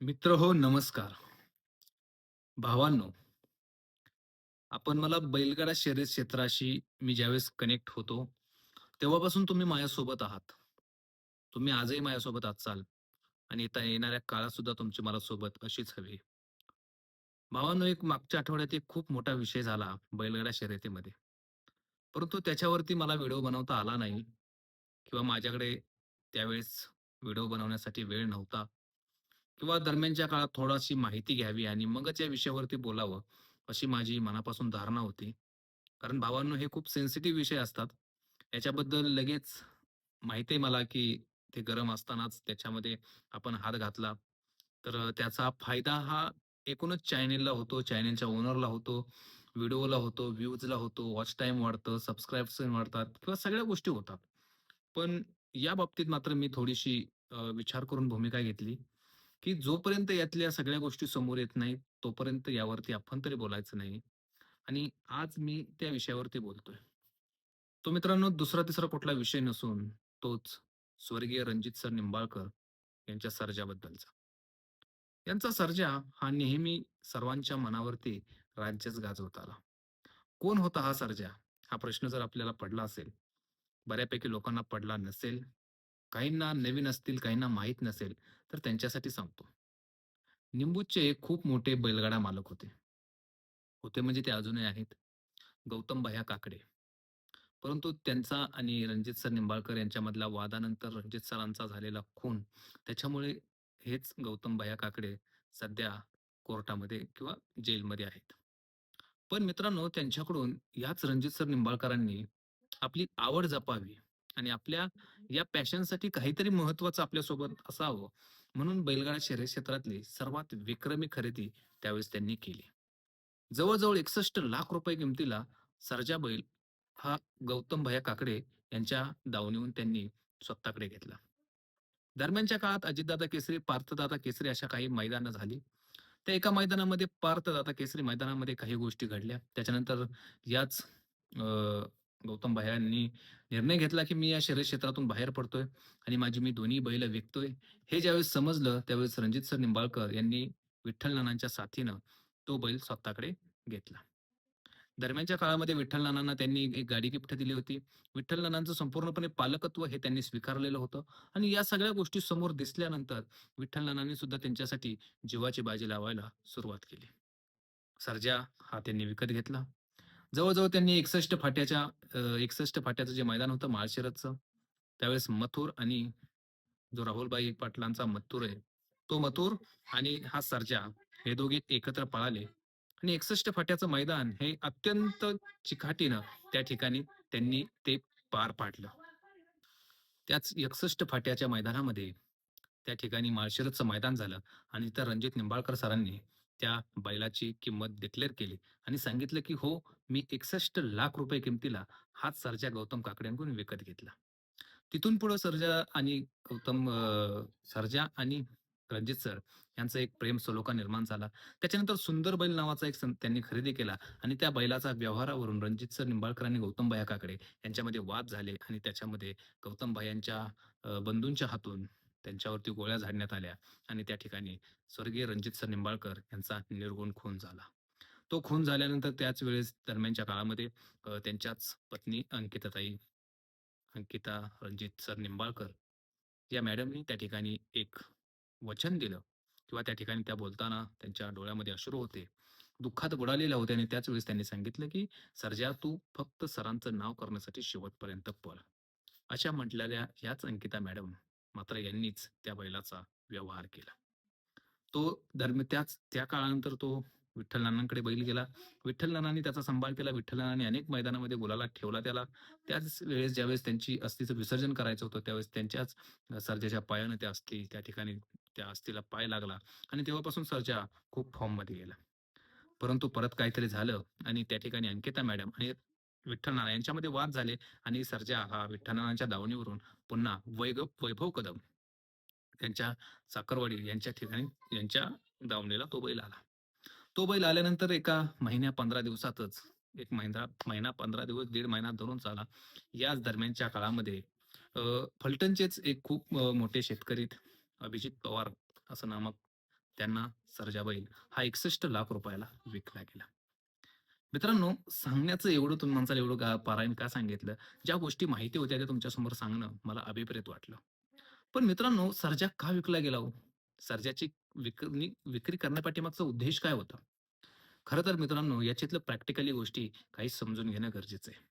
मित्र हो नमस्कार. भावांनो, आपण मला बैलगाडा शर्यत क्षेत्राशी मी ज्यावेळेस कनेक्ट होतो, तेव्हापासून तुम्ही माझ्यासोबत आहात. तुम्ही आजही माझ्यासोबत असाल आणि येता येणाऱ्या काळात सुद्धा तुमची मला सोबत अशीच हवी. भावांनो, एक मागच्या आठवड्यात एक खूप मोठा विषय झाला बैलगाडा शर्यतीमध्ये. परंतु त्याच्यावरती मला व्हिडिओ बनवता आला नाही किंवा माझ्याकडे त्यावेळेस व्हिडिओ बनवण्यासाठी वेळ नव्हता किंवा दरम्यानच्या काळात थोडीशी माहिती घ्यावी आणि मगच या विषयावरती बोलावं, अशी माझी मनापासून धारणा होती. कारण भावांनो, हे खूप सेन्सिटिव्ह विषय असतात. याच्याबद्दल लगेच माहिती आहे मला, की ते गरम असतानाच त्याच्यामध्ये आपण हात घातला, तर त्याचा फायदा हा एकूणच चॅनेलला होतो, चॅनेलच्या ओनरला होतो, व्हिडिओला होतो, व्ह्यूजला होतो, वॉच टाईम वाढतं, सबस्क्राईब्स वाढतात किंवा सगळ्या गोष्टी होतात. पण या बाबतीत मात्र मी थोडीशी विचार करून भूमिका घेतली, की जोपर्यंत यातल्या सगळ्या गोष्टी समोर येत नाहीत, तोपर्यंत यावरती आपण तरी बोलायचं नाही आणि आज मी त्या विषयावरती बोलतोय. तो मित्रांनो दुसरा-तिसरा कुठला विषय नसून तोच स्वर्गीय रणजित सर निंबाळकर यांच्या सर्जाबद्दलचा. यांचा सर्जा हा नेहमी सर्वांच्या मनावरती राज्यच गाजवत आला. कोण होता हा सर्जा? हा प्रश्न जर आपल्याला पडला असेल, बऱ्यापैकी लोकांना पडला नसेल, काहींना नवीन असतील, काहींना माहीत नसेल, तर त्यांच्यासाठी सांगतो. निंबूचे खूप मोठे बैलगाडा मालक होते. होते म्हणजे ते अजूनही आहेत. गौतम भया काकडे. परंतु त्यांचा आणि रणजित सर निंबाळकर यांच्यामधल्या वादानंतर रणजित सरांचा झालेला खून, त्याच्यामुळे हेच गौतम भया काकडे सध्या कोर्टामध्ये किंवा जेलमध्ये आहेत. पण मित्रांनो त्यांच्याकडून याच रणजित सर निंबाळकरांनी आपली आवड जपावी आणि आपल्या या पॅशनसाठी काहीतरी महत्वाचं आपल्यासोबत असावं, म्हणून बैलगाडा शर्यत क्षेत्रातली सर्वात विक्रमी खरेदी त्यावेळेस त्यांनी केली. जवळजवळ एकसष्ट लाख रुपये किमतीला सर्जा बैल हा गौतम भया काकडे यांच्या दावणीहून त्यांनी स्वतःकडे घेतला. दरम्यानच्या काळात अजितदादा केसरी, पार्थदादा केसरी अशा काही मैदानं झाली. त्या एका मैदानामध्ये पार्थदादा केसरी मैदानामध्ये काही गोष्टी घडल्या. त्याच्यानंतर याच अ, गौतम भैय्यांनी निर्णय घेतला, की मी या शर्यत क्षेत्रातून बाहेर पडतोय आणि माझी मी दोन्ही बैल विकतोय. हे ज्यावेळेस समजलं, त्यावेळेस रणजित सर निंबाळकर यांनी विठ्ठल नानांच्या साथीनं तो बैल स्वतःकडे घेतला. दरम्यानच्या काळामध्ये विठ्ठल नानांना त्यांनी एक गाडी गिफ्ट दिली होती. विठ्ठल नानांचं संपूर्णपणे पालकत्व हे त्यांनी स्वीकारलेलं होतं आणि या सगळ्या गोष्टी समोर दिसल्यानंतर विठ्ठल नानांनी सुद्धा त्यांच्यासाठी जीवाची बाजी लावायला सुरुवात केली. सर्जा हा त्यांनी विकत घेतला. जवळ-जवळ त्यांनी 61 फाट्याच्या एकसष्ट फाट्याचं जे मैदान होतं माळशिरसचं, त्यावेळेस मथुर आणि जो राहुलबाई पाटलांचा मथुर आहे, तो मथुर आणि हा सर्जा हे दोघे एकत्र पळाले आणि 61 फाट्याचं मैदान हे अत्यंत चिकाटीनं त्या ठिकाणी त्यांनी ते पार पाडलं. त्याच 61 फाट्याच्या मैदानामध्ये त्या ठिकाणी माळशिरसचं मैदान झालं आणि त्या रणजित निंबाळकर सरांनी त्या बैलाची किंमत डिक्लेअर केली आणि सांगितलं, की "हो, मी 61 लाख रुपये किमतीला हाच सर्जा गौतम काकड्यांकडून विकत घेतला." तिथून पुढे सर्जा आणि गौतम सरजा सर्जा आणि रणजित सर यांचा एक प्रेम सलोखा निर्माण झाला. त्याच्यानंतर सुंदर बैल नावाचा एक त्यांनी खरेदी केला आणि त्या बैलाचा व्यवहारावरून रणजित सर निंबाळकर आणि गौतम काकडे यांच्यामध्ये वाद झाले आणि त्याच्यामध्ये गौतम यांच्या बंधूंच्या हातून त्यांच्यावरती गोळ्या झाडण्यात आल्या आणि त्या ठिकाणी स्वर्गीय रणजित सर निंबाळकर यांचा निर्गुण खून झाला. तो खून झाल्यानंतर त्याच वेळेस दरम्यानच्या काळामध्ये त्यांच्याच पत्नी अंकिताताई अंकिता रणजित सर निंबाळकर या मॅडमनी त्या ठिकाणी एक वचन दिलं किंवा त्या ठिकाणी त्या बोलताना त्यांच्या डोळ्यामध्ये अश्रू होते. दुःखात बुडालेल्या होत्या आणि त्याच वेळेस त्यांनी सांगितलं, की "सर्जा तू फक्त सरांचं नाव करण्यासाठी शेवटपर्यंत पळ." अशा म्हटलेल्या याच अंकिता मॅडम मात्र यांनीच त्या बैलाचा व्यवहार केला. तो दरम्यान त्याच त्या काळानंतर तो विठ्ठल नानांकडे बैल गेला. विठ्ठलनानांनी त्याचा सांभाळ केला. विठ्ठलनानांनी अनेक मैदानामध्ये बोलाला ठेवला त्याला. त्याच वेळेस ज्यावेळेस त्यांची अस्थीचं विसर्जन करायचं होतं, त्यावेळेस त्यांच्याच सर्जाच्या पायानं त्या अस्थी त्या ठिकाणी त्या अस्थीला पाय लागला आणि तेव्हापासून सर्जा खूप फॉर्ममध्ये गेला. परंतु परत काहीतरी झालं आणि त्या ठिकाणी अंकिता मॅडम आणि विठ्ठल नाना यांच्यामध्ये वाद झाले आणि सर्जा हा विठ्ठलनानांच्या दावणीवरून पुन्हा वैग वैभव कदम त्यांच्या साखरवाडी यांच्या ठिकाणी यांच्या दावणीला तो बैल आला. तो बैल आल्यानंतर एका महिन्या 15 दिवसातच एक महिना महिना 15 दिवस, दीड महिना धरून चाला. याच दरम्यानच्या काळामध्ये फलटणचेच एक खूप मोठे शेतकरी अभिजित पवार असं नामक त्यांना सर्जा बैल हा 61 लाख रुपयाला विकला गेला. मित्रांनो, सांगण्याचं एवढं तुम्ही माणसाला एवढं का पारायण का सांगितलं? ज्या गोष्टी माहिती होत्या त्या तुमच्यासमोर सांगणं मला अभिप्रेत वाटलं. पण मित्रांनो, सर्जा का विकला गेला हो? सर्जाची विक्री विक्री करण्यापाठीमागचा उद्देश काय होता? खरं तर मित्रांनो, याच्यातलं प्रॅक्टिकली गोष्टी काही समजून घेणं गरजेचं आहे.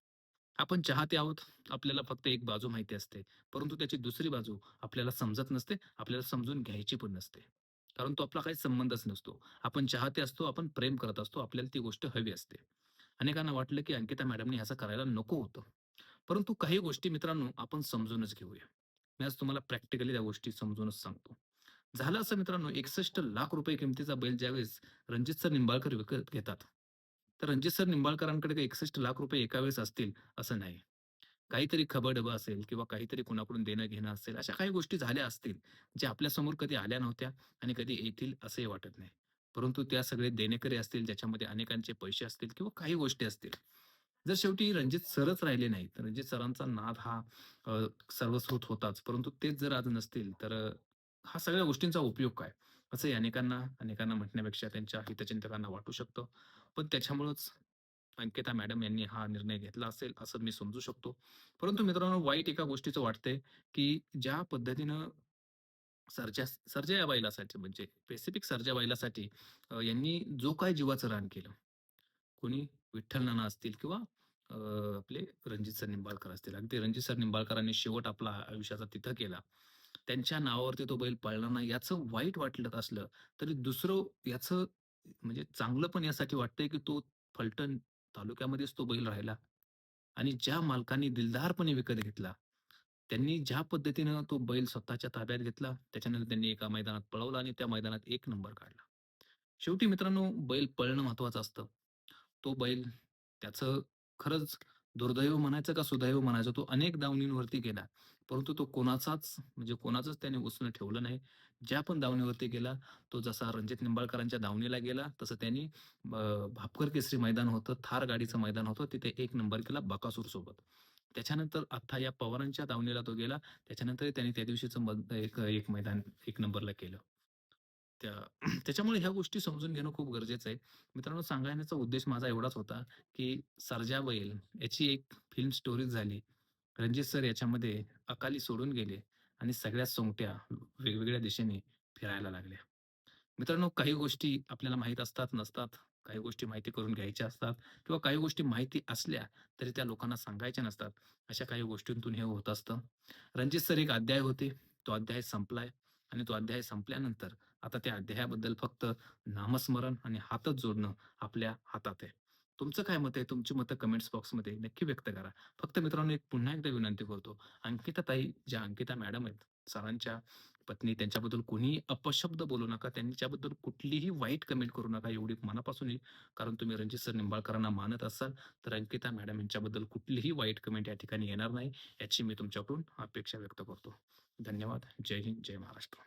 आपण चाहते आहोत, आपल्याला फक्त एक बाजू माहिती असते, परंतु त्याची दुसरी बाजू आपल्याला समजत नसते, आपल्याला समजून घ्यायची पण नसते. कारण तो आपला काही संबंधच नसतो. आपण चाहते असतो, आपण प्रेम करत असतो, आपल्याला ती गोष्ट हवी असते. अनेकांना वाटलं, की अंकिता मॅडमने असं करायला नको होतं. परंतु काही गोष्टी मित्रांनो, आपण समजूनच घेऊया. मी आज तुम्हाला प्रॅक्टिकली त्या गोष्टी समजूनच सांगतो. झालं असं मित्रांनो, 61 लाख रुपये किमतीचा बैल ज्यावेळेस रणजित सर निंबाळकर विकत घेतात. तर रणजित सर निंबाळकरांकडे एकसष्ट लाख रुपये एका वेळेस असतील असं नाही. काहीतरी खबा-डबा असेल किंवा काहीतरी कुणाकडून देणं-घेणं असेल, अशा काही गोष्टी झाल्या असतील, ज्या आपल्यासमोर कधी आल्या नव्हत्या आणि कधी येतील असंही वाटत नाही. परंतु त्या सगळे देणेकरी असतील, ज्याच्यामध्ये अनेकांचे पैसे असतील किंवा काही गोष्टी असतील. जर शेवटी रणजित सरच राहिले नाहीत, रणजित सरांचा नाद हा सर्वस्वत होताच. परंतु तेच जर आज नसतील, तर हा सगळ्या गोष्टींचा उपयोग काय? असंही अनेकांना अनेकांना म्हटण्यापेक्षा त्यांच्या हितचिंतकांना वाटू शकतं. पण त्याच्यामुळंच अंकिता मॅडम यांनी हा निर्णय घेतला असेल, असं मी समजू शकतो. परंतु मित्रांनो, वाईट एका गोष्टीचं वाटतंय, की ज्या पद्धतीनं सर्जा सर्जा या बैलासाठी म्हणजे स्पेसिफिक सर्जा बैलासाठी यांनी जो काय जीवाचं रान केलं, कोणी विठ्ठल नाना असतील किंवा आपले रणजित सर निंबाळकर असतील. अगदी रणजित सर निंबाळकरांनी शेवट आपला आयुष्याचा तिथं केला. त्यांच्या नावावरती तो बैल पळला नाही याचं वाईट वाटलं असलं, तरी दुसरं याचं म्हणजे चांगलं पण यासाठी वाटतंय, की तो फलटण तालुक्यामध्येच तो बैल राहिला आणि ज्या मालकांनी दिलदारपणे विकत घेतला, त्यांनी ज्या पद्धतीनं तो बैल स्वतःच्या ताब्यात घेतला, त्याच्यानंतर त्यांनी एका मैदानात पळवला आणि त्या मैदानात एक नंबर काढला. शेवटी मित्रांनो, बैल पळणं महत्वाचं असतं. तो बैल त्याचं खरंच दुर्दैव म्हणायचं का सुदैव म्हणायचं, तो अनेक दावणींवरती गेला. परंतु तो कोणाचाच म्हणजे कोणाचाच त्याने उसनं ठेवलं नाही. ज्या पण दावणीवरती गेला, तो जसा रणजित निंबाळकरांच्या दावणीला गेला, तसं त्यांनी भापकर केसरी मैदान होतं, थार गाडीचं मैदान होतं, तिथे एक नंबर केला बकासूरसोबत. त्याच्यानंतर आता या पवारांच्या दावणीला तो गेला. त्याच्यानंतर त्यांनी त्या दिवशीचं एक एक मैदान एक नंबरला केलं. त्या त्याच्यामुळे ह्या गोष्टी समजून घेणं खूप गरजेचं आहे. मित्रांनो सांगण्याचा उद्देश माझा एवढाच होता, की सर्जा बैल याची एक फिल्म स्टोरी झाली. रणजित सर याच्यामध्ये अकाली सोडून गेले आणि सगळ्या सोंगट्या वेगवेगळ्या दिशेने फिरायला लागल्या. मित्रांनो काही गोष्टी आपल्याला माहीत असतात, नसतात. काही गोष्टी माहिती करून घ्यायच्या असतात किंवा काही गोष्टी माहिती असल्या तरी त्या लोकांना सांगायच्या नसतात. अशा काही गोष्टींतून हे होत असतं. रणजित सर एक अध्याय होते. तो अध्याय संपलाय आणि तो अध्याय संपल्यानंतर आता त्या अध्यायाबद्दल फक्त नामस्मरण आणि हातच जोडणं आपल्या हातात आहे. तुमचं काय मत आहे? तुमची मतं कमेंट्स बॉक्समध्ये नक्की व्यक्त करा. फक्त मित्रांनो एक पुन्हा एकदा विनंती करतो. अंकिता ताई ज्या अंकिता मॅडम आहेत, सरांच्या पत्नी त्यांच्याबद्दल कोणीही अपशब्द बोलू नका. त्यांच्याबद्दल कुठलीही वाईट कमेंट करू नका. एवढी मनापासून कारण तुम्ही रणजित सर निंबाळकरांना मानत असाल, तर अंकिता मॅडम यांच्याबद्दल कुठलीही वाईट कमेंट या ठिकाणी येणार नाही, याची मी तुमच्याकडून अपेक्षा व्यक्त करतो. धन्यवाद. जय हिंद, जय महाराष्ट्र.